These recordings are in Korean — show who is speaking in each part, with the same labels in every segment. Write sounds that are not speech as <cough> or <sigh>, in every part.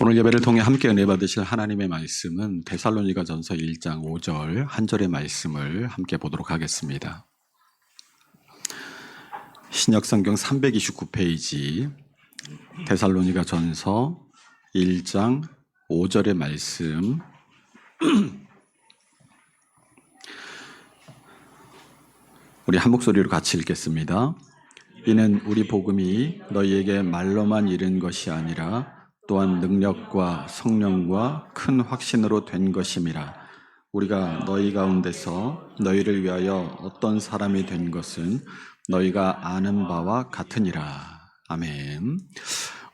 Speaker 1: 오늘 예배를 통해 함께 은혜 받으실 하나님의 말씀은 데살로니가 전서 1장 5절 한 절의 말씀을 함께 보도록 하겠습니다. 신약성경 329페이지 데살로니가 전서 1장 5절의 말씀 <clears throat> 우리 한 목소리로 같이 읽겠습니다. 이는 우리 복음이 너희에게 말로만 이른 것이 아니라 또한 능력과 성령과 큰 확신으로 된 것임이라. 우리가 너희 가운데서 너희를 위하여 어떤 사람이 된 것은 너희가 아는 바와 같으니라. 아멘.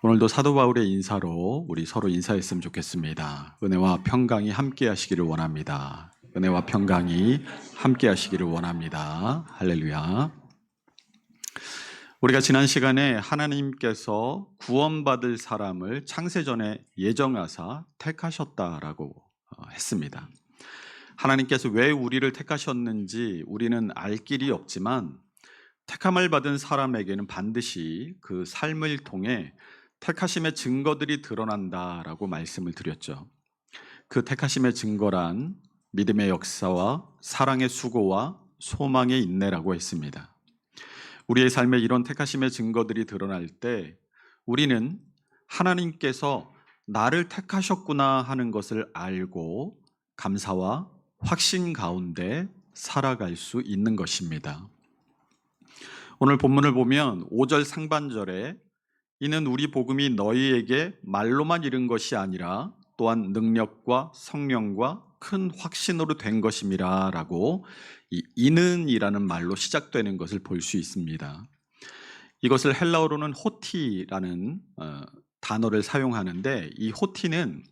Speaker 1: 오늘도 사도 바울의 인사로 우리 서로 인사했으면 좋겠습니다. 은혜와 평강이 함께 하시기를 원합니다. 은혜와 평강이 함께 하시기를 원합니다. 할렐루야. 우리가 지난 시간에 하나님께서 구원받을 사람을 창세전에 예정하사 택하셨다라고 어, 했습니다. 하나님께서 왜 우리를 택하셨는지 우리는 알 길이 없지만 택함을 받은 사람에게는 반드시 그 삶을 통해 택하심의 증거들이 드러난다라고 말씀을 드렸죠. 그 택하심의 증거란 믿음의 역사와 사랑의 수고와 소망의 인내라고 했습니다. 우리의 삶에 이런 택하심의 증거들이 드러날 때 우리는 하나님께서 나를 택하셨구나 하는 것을 알고 감사와 확신 가운데 살아갈 수 있는 것입니다. 오늘 본문을 보면 5절 상반절에 이는 우리 복음이 너희에게 말로만 이른 것이 아니라 또한 능력과 성령과 큰 확신으로 된 것임이라라고 이 이는이라는 말로 시작되는 것을 볼 수 있습니다. 이것을 헬라어로는 호티라는 어, 단어를 사용하는데 이 호티는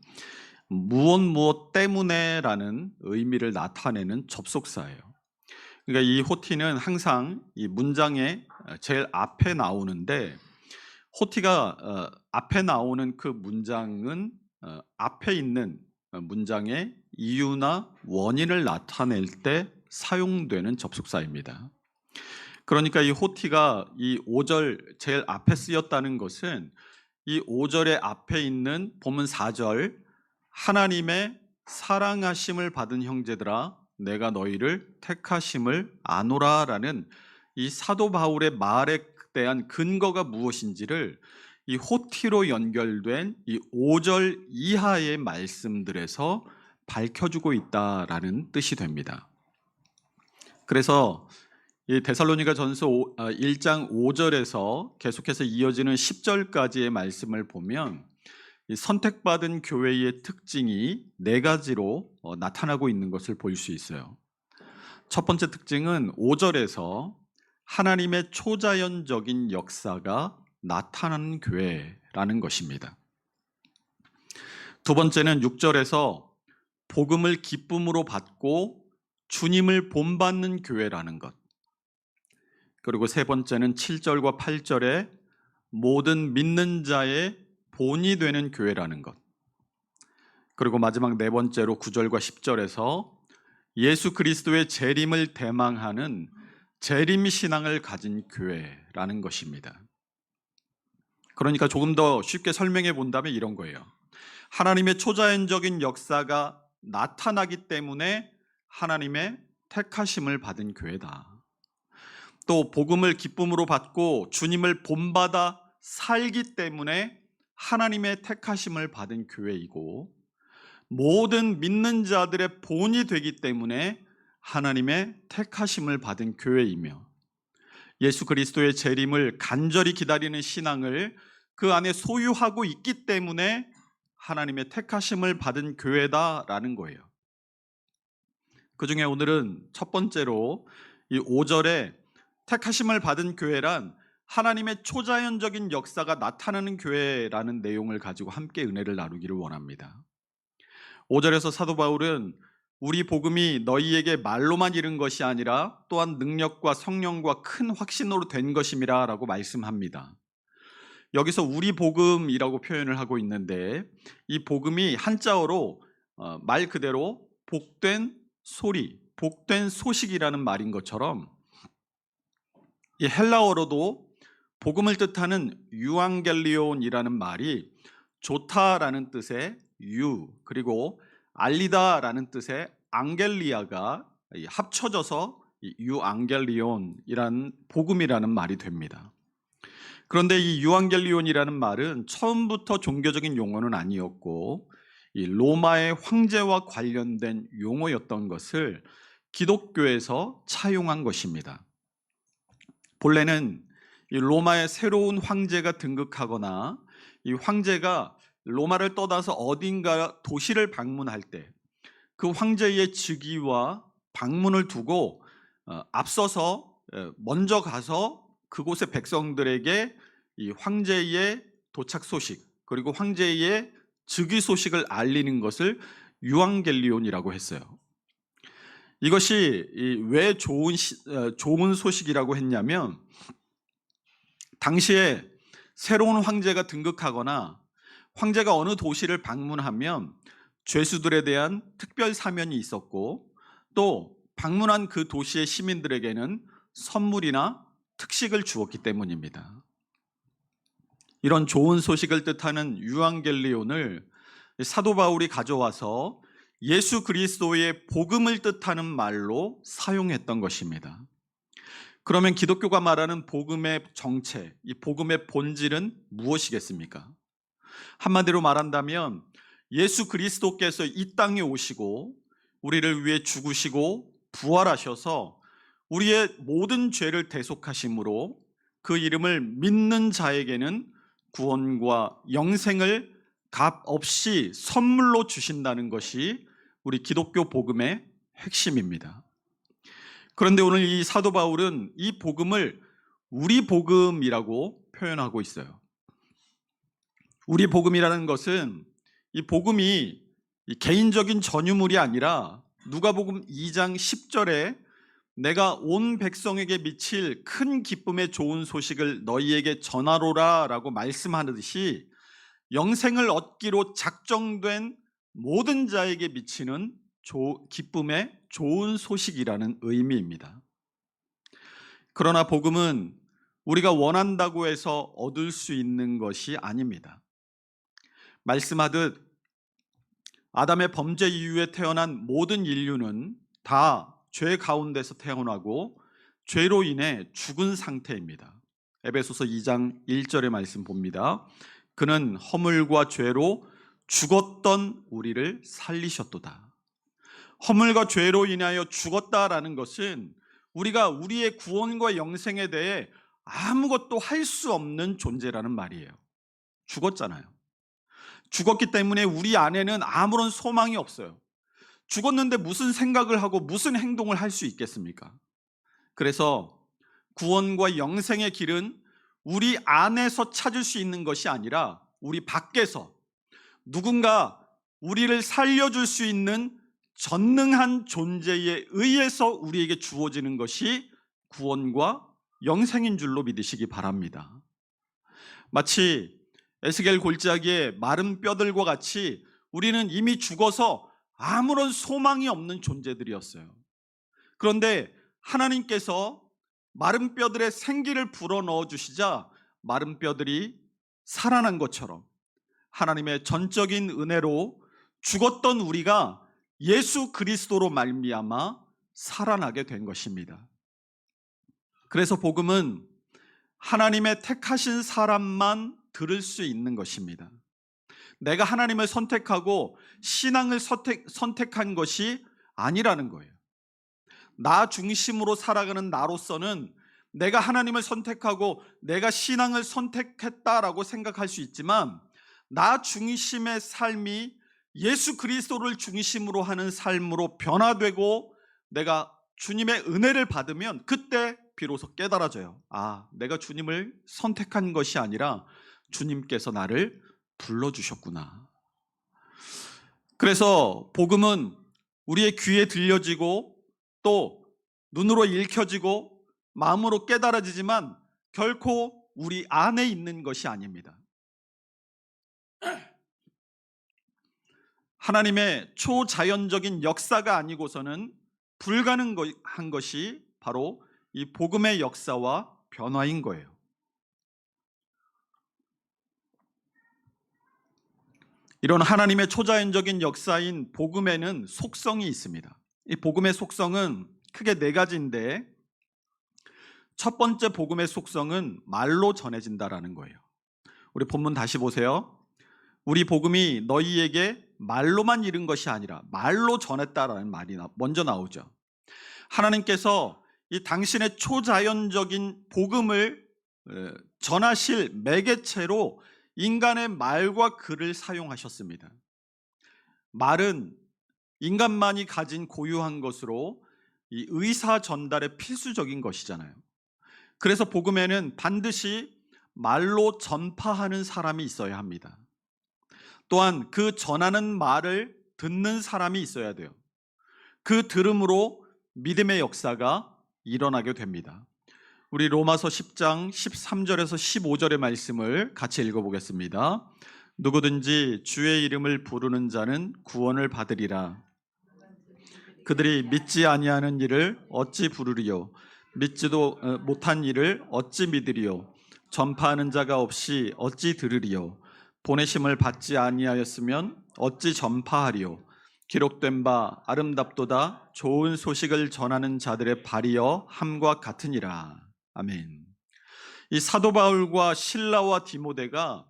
Speaker 1: 무엇 무엇 때문에라는 의미를 나타내는 접속사예요. 그러니까 이 호티는 항상 이 문장의 제일 앞에 나오는데 호티가 어, 앞에 나오는 그 문장은 어, 앞에 있는 문장의 이유나 원인을 나타낼 때 사용되는 접속사입니다. 그러니까 이 호티가 이 5절 제일 앞에 쓰였다는 것은 이 5절의 앞에 있는 본문 4절 하나님의 사랑하심을 받은 형제들아 내가 너희를 택하심을 아노라라는 이 사도 바울의 말에 대한 근거가 무엇인지를 이 호티로 연결된 이 5절 이하의 말씀들에서 밝혀주고 있다라는 뜻이 됩니다. 그래서 이 데살로니가 전서 1장 5절에서 계속해서 이어지는 10절까지의 말씀을 보면 선택받은 교회의 특징이 네 가지로 어, 나타나고 있는 것을 볼 수 있어요. 첫 번째 특징은 5절에서 하나님의 초자연적인 역사가 나타나는 교회라는 것입니다. 두 번째는 6절에서 복음을 기쁨으로 받고 주님을 본받는 교회라는 것. 그리고 세 번째는 7절과 8절에 모든 믿는 자의 본이 되는 교회라는 것. 그리고 마지막 네 번째로 9절과 10절에서 예수 그리스도의 재림을 대망하는 재림 신앙을 가진 교회라는 것입니다. 그러니까 조금 더 쉽게 설명해 본다면 이런 거예요. 하나님의 초자연적인 역사가 나타나기 때문에 하나님의 택하심을 받은 교회다. 또 복음을 기쁨으로 받고 주님을 본받아 살기 때문에 하나님의 택하심을 받은 교회이고 모든 믿는 자들의 본이 되기 때문에 하나님의 택하심을 받은 교회이며 예수 그리스도의 재림을 간절히 기다리는 신앙을 그 안에 소유하고 있기 때문에 하나님의 택하심을 받은 교회다라는 거예요. 그 중에 오늘은 첫 번째로 이 5절에 택하심을 받은 교회란 하나님의 초자연적인 역사가 나타나는 교회라는 내용을 가지고 함께 은혜를 나누기를 원합니다. 5절에서 사도 바울은 우리 복음이 너희에게 말로만 이른 것이 아니라 또한 능력과 성령과 큰 확신으로 된 것임이라 라고 말씀합니다. 여기서 우리 복음이라고 표현을 하고 있는데 이 복음이 한자어로 어, 말 그대로 복된 소리, 복된 소식이라는 말인 것처럼 이 헬라어로도 복음을 뜻하는 유앙겔리온이라는 말이 좋다라는 뜻의 유 그리고 알리다라는 뜻의 앙겔리아가 이 합쳐져서 이 유앙겔리온이라는 복음이라는 말이 됩니다. 그런데 이 유앙겔리온이라는 말은 처음부터 종교적인 용어는 아니었고 이 로마의 황제와 관련된 용어였던 것을 기독교에서 차용한 것입니다. 본래는 이 로마의 새로운 황제가 등극하거나 이 황제가 로마를 떠나서 어딘가 도시를 방문할 때 그 황제의 즉위와 방문을 두고 어, 앞서서 어, 먼저 가서 그곳의 백성들에게 이 황제의 도착 소식 그리고 황제의 즉위 소식을 알리는 것을 유앙겔리온이라고 했어요. 이것이 이왜 좋은 시- 어, 좋은 소식이라고 했냐면 당시에 새로운 황제가 등극하거나 황제가 어느 도시를 방문하면 죄수들에 대한 특별 사면이 있었고 또 방문한 그 도시의 시민들에게는 선물이나 특식을 주었기 때문입니다. 이런 좋은 소식을 뜻하는 유앙겔리온을 사도 바울이 가져와서 예수 그리스도의 복음을 뜻하는 말로 사용했던 것입니다. 그러면 기독교가 말하는 복음의 정체, 이 복음의 본질은 무엇이겠습니까? 한마디로 말한다면 예수 그리스도께서 이 땅에 오시고 우리를 위해 죽으시고 부활하셔서 우리의 모든 죄를 대속하심으로 그 이름을 믿는 자에게는 구원과 영생을 값 없이 선물로 주신다는 것이 우리 기독교 복음의 핵심입니다. 그런데 오늘 이 사도 바울은 이 복음을 우리 복음이라고 표현하고 있어요. 우리 복음이라는 것은 이 복음이 이 개인적인 전유물이 아니라 누가복음 2장 10절에 내가 온 백성에게 미칠 큰 기쁨의 좋은 소식을 너희에게 전하로라 라고 말씀하듯이 영생을 얻기로 작정된 모든 자에게 미치는 조- 기쁨의 좋은 소식이라는 의미입니다. 그러나 복음은 우리가 원한다고 해서 얻을 수 있는 것이 아닙니다. 말씀하듯 아담의 범죄 이후에 태어난 모든 인류는 다 죄 가운데서 태어나고 죄로 인해 죽은 상태입니다. 에베소서 2장 1절의 말씀 봅니다. 그는 허물과 죄로 죽었던 우리를 살리셨도다. 허물과 죄로 인하여 죽었다라는 것은 우리가 우리의 구원과 영생에 대해 아무것도 할 수 없는 존재라는 말이에요. 죽었잖아요. 죽었기 때문에 우리 안에는 아무런 소망이 없어요. 죽었는데 무슨 생각을 하고 무슨 행동을 할 수 있겠습니까? 그래서 구원과 영생의 길은 우리 안에서 찾을 수 있는 것이 아니라 우리 밖에서 누군가 우리를 살려줄 수 있는 전능한 존재에 의해서 우리에게 주어지는 것이 구원과 영생인 줄로 믿으시기 바랍니다. 마치 에스겔 골짜기의 마른 뼈들과 같이 우리는 이미 죽어서 아무런 소망이 없는 존재들이었어요. 그런데 하나님께서 마른 뼈들의 생기를 불어 넣어 주시자 마른 뼈들이 살아난 것처럼 하나님의 전적인 은혜로 죽었던 우리가 예수 그리스도로 말미암아 살아나게 된 것입니다. 그래서 복음은 하나님의 택하신 사람만 들을 수 있는 것입니다. 내가 하나님을 선택하고 신앙을 선택, 선택한 것이 아니라는 거예요. 나 중심으로 살아가는 나로서는 내가 하나님을 선택하고 내가 신앙을 선택했다라고 생각할 수 있지만 나 중심의 삶이 예수 그리스도를 중심으로 하는 삶으로 변화되고 내가 주님의 은혜를 받으면 그때 비로소 깨달아져요. 아, 내가 주님을 선택한 것이 아니라 주님께서 나를 불러주셨구나. 그래서 복음은 우리의 귀에 들려지고 또 눈으로 읽혀지고 마음으로 깨달아지지만 결코 우리 안에 있는 것이 아닙니다. 하나님의 초자연적인 역사가 아니고서는 불가능한 것이 바로 이 복음의 역사와 변화인 거예요. 이런 하나님의 초자연적인 역사인 복음에는 속성이 있습니다. 이 복음의 속성은 크게 네 가지인데 첫 번째 복음의 속성은 말로 전해진다라는 거예요. 우리 본문 다시 보세요. 우리 복음이 너희에게 말로만 이른 것이 아니라 말로 전했다라는 말이 나- 먼저 나오죠. 하나님께서 이 당신의 초자연적인 복음을 에, 전하실 매개체로 인간의 말과 글을 사용하셨습니다. 말은 인간만이 가진 고유한 것으로 이 의사 전달의 필수적인 것이잖아요. 그래서 복음에는 반드시 말로 전파하는 사람이 있어야 합니다. 또한 그 전하는 말을 듣는 사람이 있어야 돼요. 그 들음으로 믿음의 역사가 일어나게 됩니다. 우리 로마서 10장 13절에서 15절의 말씀을 같이 읽어보겠습니다. 누구든지 주의 이름을 부르는 자는 구원을 받으리라. 그들이 믿지 아니하는 일을 어찌 부르리요? 믿지도 어, 못한 일을 어찌 믿으리요? 전파하는 자가 없이 어찌 들으리요? 보내심을 받지 아니하였으면 어찌 전파하리요? 기록된 바 아름답도다 좋은 소식을 전하는 자들의 발이여 함과 같으니라. 아멘. 이 사도 바울과 신라와 디모데가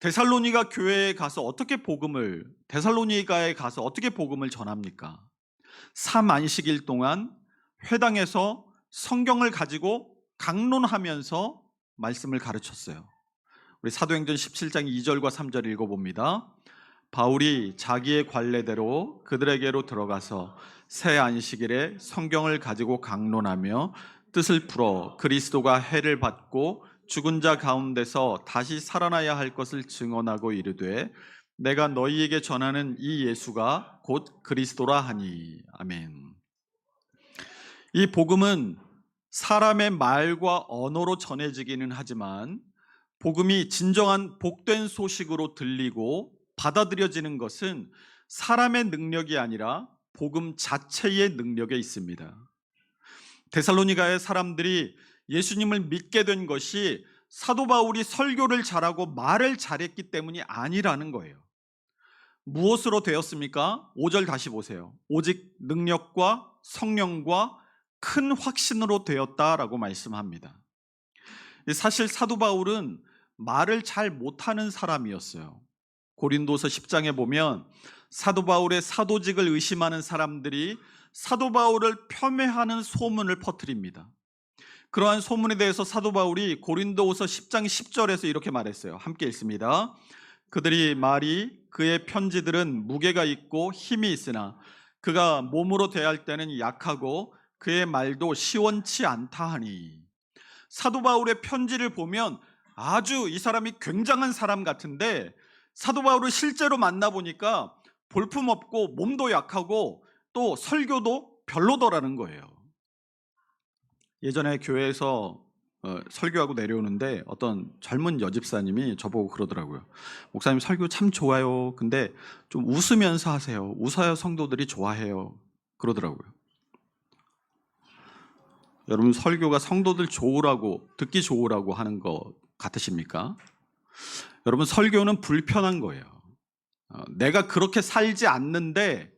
Speaker 1: 데살로니가 교회에 가서 어떻게 복음을 데살로니가에 가서 어떻게 복음을 전합니까? 삼안식일 동안 회당에서 성경을 가지고 강론하면서 말씀을 가르쳤어요. 우리 사도행전 17장 2절과 3절 읽어봅니다. 바울이 자기의 관례대로 그들에게로 들어가서 새 안식일에 성경을 가지고 강론하며 뜻을 풀어 그리스도가 해를 받고 죽은 자 가운데서 다시 살아나야 할 것을 증언하고 이르되 내가 너희에게 전하는 이 예수가 곧 그리스도라 하니 아멘. 이 복음은 사람의 말과 언어로 전해지기는 하지만 복음이 진정한 복된 소식으로 들리고 받아들여지는 것은 사람의 능력이 아니라 복음 자체의 능력에 있습니다. 데살로니가의 사람들이 예수님을 믿게 된 것이 사도 바울이 설교를 잘하고 말을 잘했기 때문이 아니라는 거예요. 무엇으로 되었습니까? 5절 다시 보세요. 오직 능력과 성령과 큰 확신으로 되었다라고 말씀합니다. 사실 사도 바울은 말을 잘 못하는 사람이었어요. 고린도서 10장에 보면 사도 바울의 사도직을 의심하는 사람들이 사도 바울을 폄훼하는 소문을 퍼뜨립니다. 그러한 소문에 대해서 사도 바울이 고린도후서 10장 10절에서 이렇게 말했어요. 함께 읽습니다. 그들이 말이 그의 편지들은 무게가 있고 힘이 있으나 그가 몸으로 대할 때는 약하고 그의 말도 시원치 않다 하니 사도 바울의 편지를 보면 아주 이 사람이 굉장한 사람 같은데 사도 바울을 실제로 만나 보니까 볼품 없고 몸도 약하고 또 설교도 별로더라는 거예요. 예전에 교회에서 어, 설교하고 내려오는데 어떤 젊은 여집사님이 저보고 그러더라고요. 목사님 설교 참 좋아요. 근데 좀 웃으면서 하세요. 웃어야 성도들이 좋아해요. 그러더라고요. 여러분 설교가 성도들 좋으라고 듣기 좋으라고 하는 거 같으십니까? 여러분 설교는 불편한 거예요. 어, 내가 그렇게 살지 않는데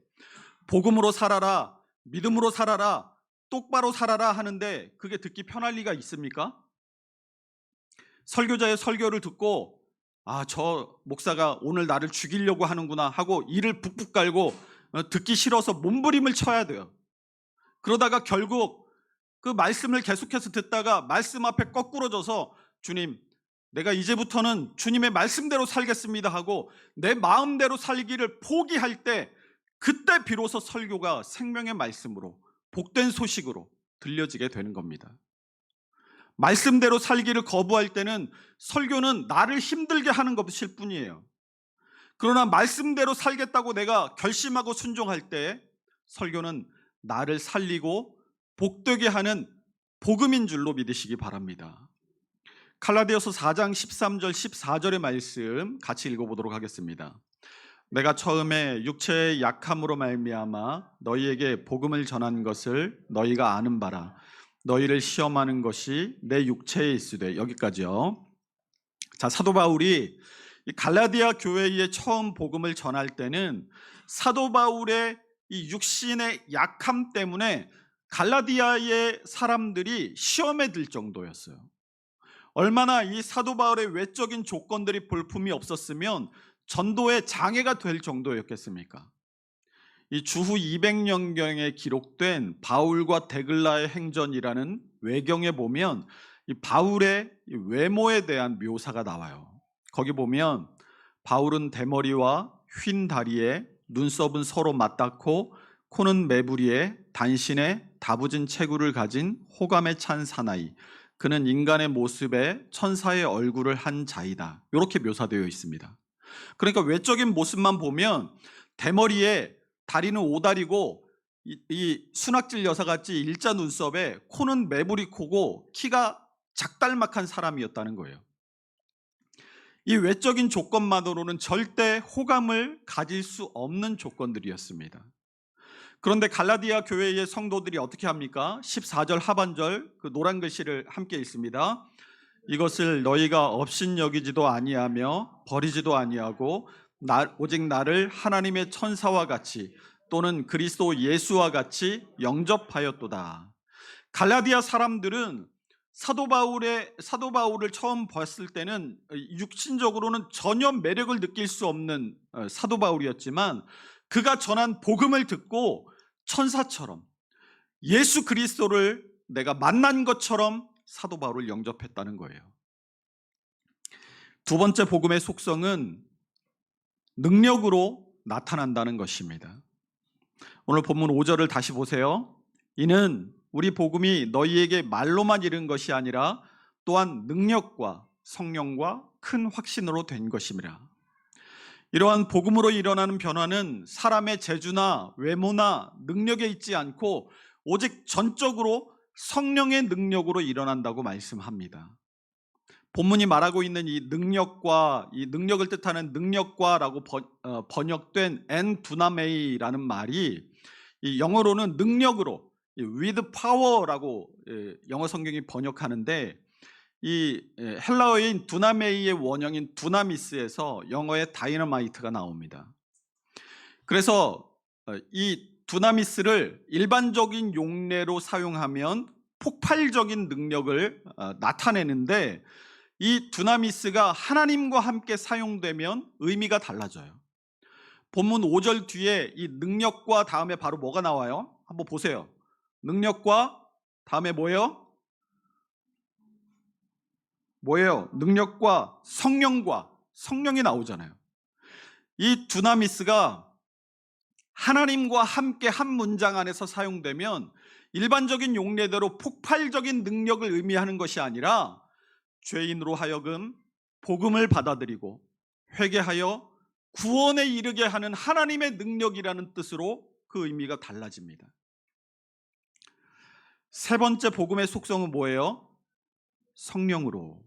Speaker 1: 복음으로 살아라, 믿음으로 살아라, 똑바로 살아라 하는데 그게 듣기 편할 리가 있습니까? 설교자의 설교를 듣고 아, 저 목사가 오늘 나를 죽이려고 하는구나 하고 이를 북북 깔고 어, 듣기 싫어서 몸부림을 쳐야 돼요. 그러다가 결국 그 말씀을 계속해서 듣다가 말씀 앞에 거꾸러져서 주님, 내가 이제부터는 주님의 말씀대로 살겠습니다 하고 내 마음대로 살기를 포기할 때 그때 비로소 설교가 생명의 말씀으로 복된 소식으로 들려지게 되는 겁니다. 말씀대로 살기를 거부할 때는 설교는 나를 힘들게 하는 것일 뿐이에요. 그러나 말씀대로 살겠다고 내가 결심하고 순종할 때 설교는 나를 살리고 복되게 하는 복음인 줄로 믿으시기 바랍니다. 칼라디아서 4장 13절 14절의 말씀 같이 읽어보도록 하겠습니다. 내가 처음에 육체의 약함으로 말미암아 너희에게 복음을 전한 것을 너희가 아는 바라 너희를 시험하는 것이 내 육체에 있으되 여기까지요. 자 사도 바울이 이 갈라디아 교회에 처음 복음을 전할 때는 사도 바울의 이 육신의 약함 때문에 갈라디아의 사람들이 시험에 들 정도였어요. 얼마나 이 사도 바울의 외적인 조건들이 볼품이 없었으면 전도에 장애가 될 정도였겠습니까? 이 주후 200년경에 기록된 바울과 데글라의 행전이라는 외경에 보면 이 바울의 이 외모에 대한 묘사가 나와요. 거기 보면 바울은 대머리와 휜 다리에 눈썹은 서로 맞닿고 코는 매부리에 단신에 다부진 체구를 가진 호감에 찬 사나이 그는 인간의 모습에 천사의 얼굴을 한 자이다. 이렇게 묘사되어 있습니다. 그러니까 외적인 모습만 보면 대머리에 다리는 오다리고 이, 이 순학질 여사같이 일자 눈썹에 코는 매부리 코고 키가 작달막한 사람이었다는 거예요. 이 외적인 조건만으로는 절대 호감을 가질 수 없는 조건들이었습니다. 그런데 갈라디아 교회의 성도들이 어떻게 합니까? 14절 하반절 그 노란 글씨를 함께 읽습니다. 이것을 너희가 업신여기지도 아니하며 버리지도 아니하고 나- 오직 나를 하나님의 천사와 같이 또는 그리스도 예수와 같이 영접하였도다. 갈라디아 사람들은 사도 바울의 사도 바울을 처음 봤을 때는 육신적으로는 전혀 매력을 느낄 수 없는 어, 사도 바울이었지만 그가 전한 복음을 듣고 천사처럼 예수 그리스도를 내가 만난 것처럼 사도 바울을 영접했다는 거예요. 두 번째 복음의 속성은 능력으로 나타난다는 것입니다. 오늘 본문 5절을 다시 보세요. 이는 우리 복음이 너희에게 말로만 이른 것이 아니라 또한 능력과 성령과 큰 확신으로 된 것임이라. 이러한 복음으로 일어나는 변화는 사람의 재주나 외모나 능력에 있지 않고 오직 전적으로 성령의 능력으로 일어난다고 말씀합니다. 본문이 말하고 있는 이 능력과 이 능력을 뜻하는 능력과라고 번, 어, 번역된 엔 두나메이라는 말이 이 영어로는 능력으로 이 with power라고 예, 영어 성경이 번역하는데 이 예, 헬라어인 두나메이의 원형인 두나미스에서 영어의 다이너마이트가 나옵니다. 그래서 어, 이 두나미스를 일반적인 용례로 사용하면 폭발적인 능력을 어, 나타내는데 이 두나미스가 하나님과 함께 사용되면 의미가 달라져요. 본문 5절 뒤에 이 능력과 다음에 바로 뭐가 나와요? 한번 보세요. 능력과 다음에 뭐예요? 뭐예요? 능력과 성령과 성령이 나오잖아요. 이 두나미스가 하나님과 함께 한 문장 안에서 사용되면 일반적인 용례대로 폭발적인 능력을 의미하는 것이 아니라 죄인으로 하여금 복음을 받아들이고 회개하여 구원에 이르게 하는 하나님의 능력이라는 뜻으로 그 의미가 달라집니다. 세 번째 복음의 속성은 뭐예요? 성령으로.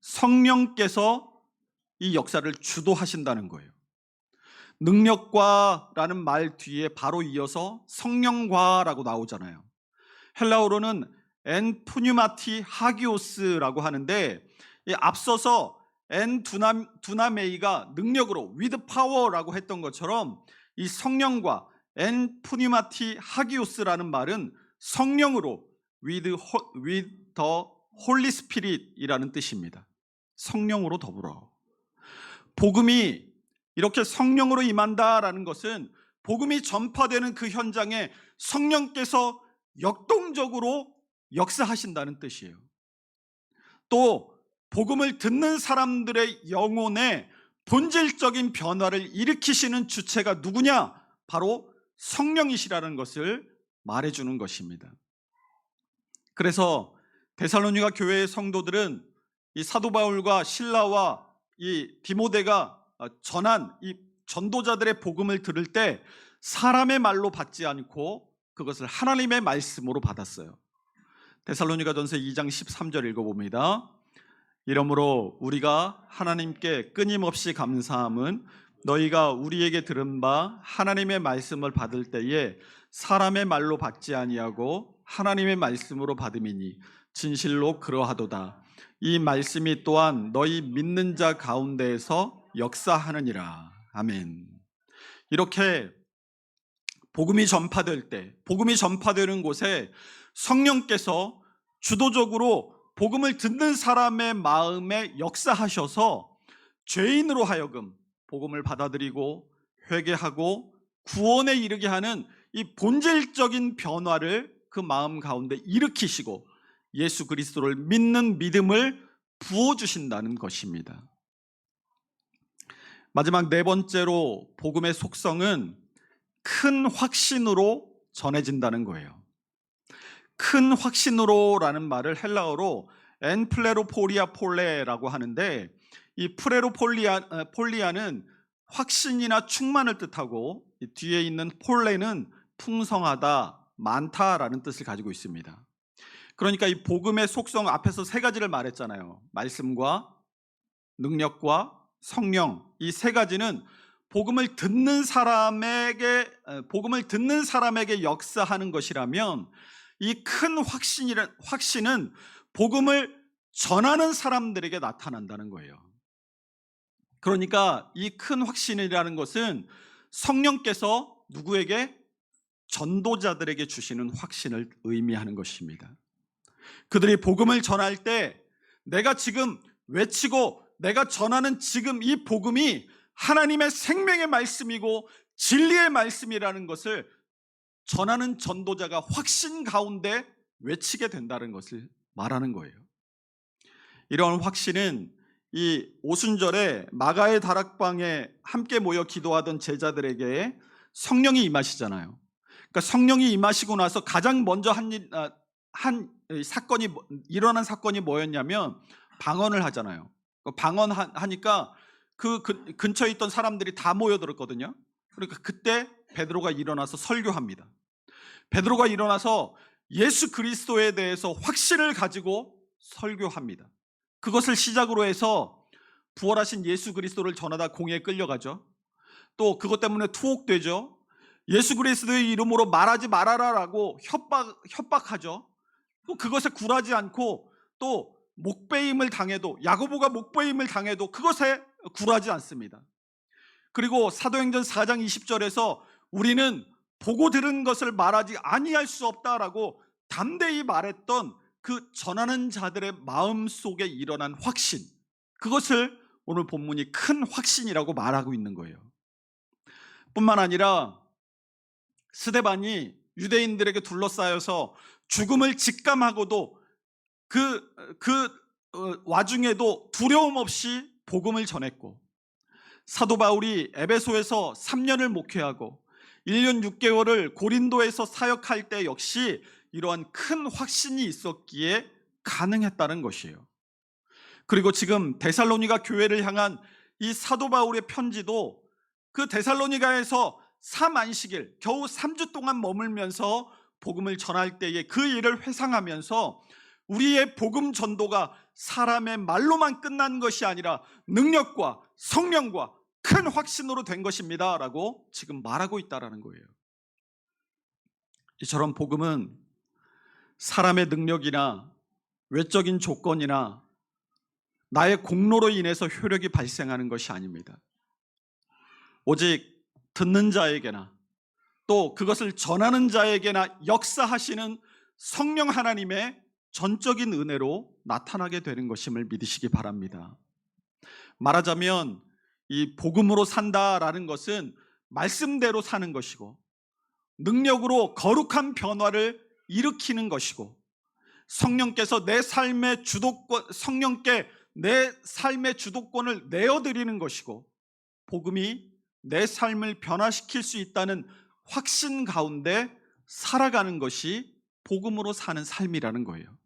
Speaker 1: 성령께서 이 역사를 주도하신다는 거예요. 능력과라는 말 뒤에 바로 이어서 성령과라고 나오잖아요. 헬라어로는 엔 푸뉴마티 하기오스라고 하는데 이 앞서서 엔 두나, 두나메이가 능력으로 with power라고 했던 것처럼 이 성령과 엔 푸뉴마티 하기오스라는 말은 성령으로 with the Holy Spirit이라는 뜻입니다. 성령으로 더불어. 복음이 이렇게 성령으로 임한다라는 것은 복음이 전파되는 그 현장에 성령께서 역동적으로 역사하신다는 뜻이에요. 또 복음을 듣는 사람들의 영혼에 본질적인 변화를 일으키시는 주체가 누구냐? 바로 성령이시라는 것을 말해주는 것입니다. 그래서 데살로니가 교회의 성도들은 이 사도 바울과 신라와 이 디모데가 전한 이 전도자들의 복음을 들을 때 사람의 말로 받지 않고 그것을 하나님의 말씀으로 받았어요. 데살로니가 전서 2장 13절 읽어봅니다. 이러므로 우리가 하나님께 끊임없이 감사함은 너희가 우리에게 들은 바 하나님의 말씀을 받을 때에 사람의 말로 받지 아니하고 하나님의 말씀으로 받음이니 진실로 그러하도다. 이 말씀이 또한 너희 믿는 자 가운데에서 역사하느니라. 아멘. 이렇게 복음이 전파될 때, 복음이 전파되는 곳에 성령께서 주도적으로 복음을 듣는 사람의 마음에 역사하셔서 죄인으로 하여금 복음을 받아들이고 회개하고 구원에 이르게 하는 이 본질적인 변화를 그 마음 가운데 일으키시고 예수 그리스도를 믿는 믿음을 부어 주신다는 것입니다. 마지막 네 번째로 복음의 속성은 큰 확신으로 전해진다는 거예요. 큰 확신으로라는 말을 헬라어로 엔플레로포리아 폴레라고 하는데 이 프레로폴리아 어, 폴리아는 확신이나 충만을 뜻하고 이 뒤에 있는 폴레는 풍성하다, 많다라는 뜻을 가지고 있습니다. 그러니까 이 복음의 속성 앞에서 세 가지를 말했잖아요. 말씀과 능력과 성령 이 세 가지는 복음을 듣는 사람에게 어, 복음을 듣는 사람에게 역사하는 것이라면 이 큰 확신이란 확신은 복음을 전하는 사람들에게 나타난다는 거예요. 그러니까 이 큰 확신이라는 것은 성령께서 누구에게 전도자들에게 주시는 확신을 의미하는 것입니다. 그들이 복음을 전할 때 내가 지금 외치고 내가 전하는 지금 이 복음이 하나님의 생명의 말씀이고 진리의 말씀이라는 것을 전하는 전도자가 확신 가운데 외치게 된다는 것을 말하는 거예요. 이러한 확신은 이 오순절에 마가의 다락방에 함께 모여 기도하던 제자들에게 성령이 임하시잖아요. 그러니까 성령이 임하시고 나서 가장 먼저 한, 일, 아, 한 사건이 뭐- 일어난 사건이 뭐였냐면 방언을 하잖아요. 그 방언하니까 그 근- 근처에 있던 사람들이 다 모여들었거든요. 그러니까 그때 베드로가 일어나서 설교합니다. 베드로가 일어나서 예수 그리스도에 대해서 확신을 가지고 설교합니다. 그것을 시작으로 해서 부활하신 예수 그리스도를 전하다 공에 끌려가죠. 또 그것 때문에 투옥되죠. 예수 그리스도의 이름으로 말하지 말아라라고 협박 협박하죠. 또 그것에 굴하지 않고 또 목배임을 당해도 야고보가 목배임을 당해도 그것에 굴하지 않습니다. 그리고 사도행전 4장 20절에서 우리는 보고 들은 것을 말하지 아니할 수 없다라고 담대히 말했던 그 전하는 자들의 마음 속에 일어난 확신 그것을 오늘 본문이 큰 확신이라고 말하고 있는 거예요. 뿐만 아니라 스데반이 유대인들에게 둘러싸여서 죽음을 직감하고도 그, 그 어, 와중에도 두려움 없이 복음을 전했고 사도 바울이 에베소에서 3년을 목회하고 1년 6개월을 고린도에서 사역할 때 역시 이러한 큰 확신이 있었기에 가능했다는 것이에요. 그리고 지금 데살로니가 교회를 향한 이 사도 바울의 편지도 그 데살로니가에서 3안식일 겨우 3주 동안 머물면서 복음을 전할 때에 그 일을 회상하면서 우리의 복음 전도가 사람의 말로만 끝난 것이 아니라 능력과 성령과 큰 확신으로 된 것입니다 라고 지금 말하고 있다라는 거예요. 이처럼 복음은 사람의 능력이나 외적인 조건이나 나의 공로로 인해서 효력이 발생하는 것이 아닙니다. 오직 듣는 자에게나 또 그것을 전하는 자에게나 역사하시는 성령 하나님의 전적인 은혜로 나타나게 되는 것임을 믿으시기 바랍니다. 말하자면 이 복음으로 산다라는 것은 말씀대로 사는 것이고 능력으로 거룩한 변화를 일으키는 것이고 성령께서 내 삶의 주도권 성령께 내 삶의 주도권을 내어 드리는 것이고 복음이 내 삶을 변화시킬 수 있다는 확신 가운데 살아가는 것이 복음으로 사는 삶이라는 거예요.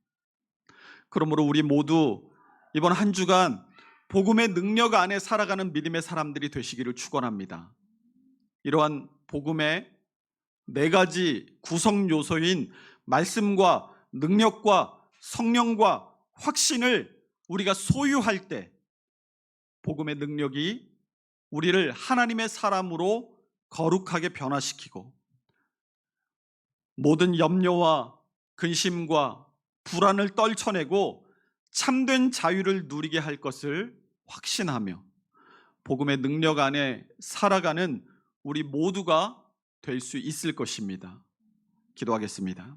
Speaker 1: 그러므로 우리 모두 이번 한 주간 복음의 능력 안에 살아가는 믿음의 사람들이 되시기를 축원합니다. 이러한 복음의 네 가지 구성 요소인 말씀과 능력과 성령과 확신을 우리가 소유할 때 복음의 능력이 우리를 하나님의 사람으로 거룩하게 변화시키고 모든 염려와 근심과 불안을 떨쳐내고 참된 자유를 누리게 할 것을 확신하며 복음의 능력 안에 살아가는 우리 모두가 될 수 있을 것입니다. 기도하겠습니다.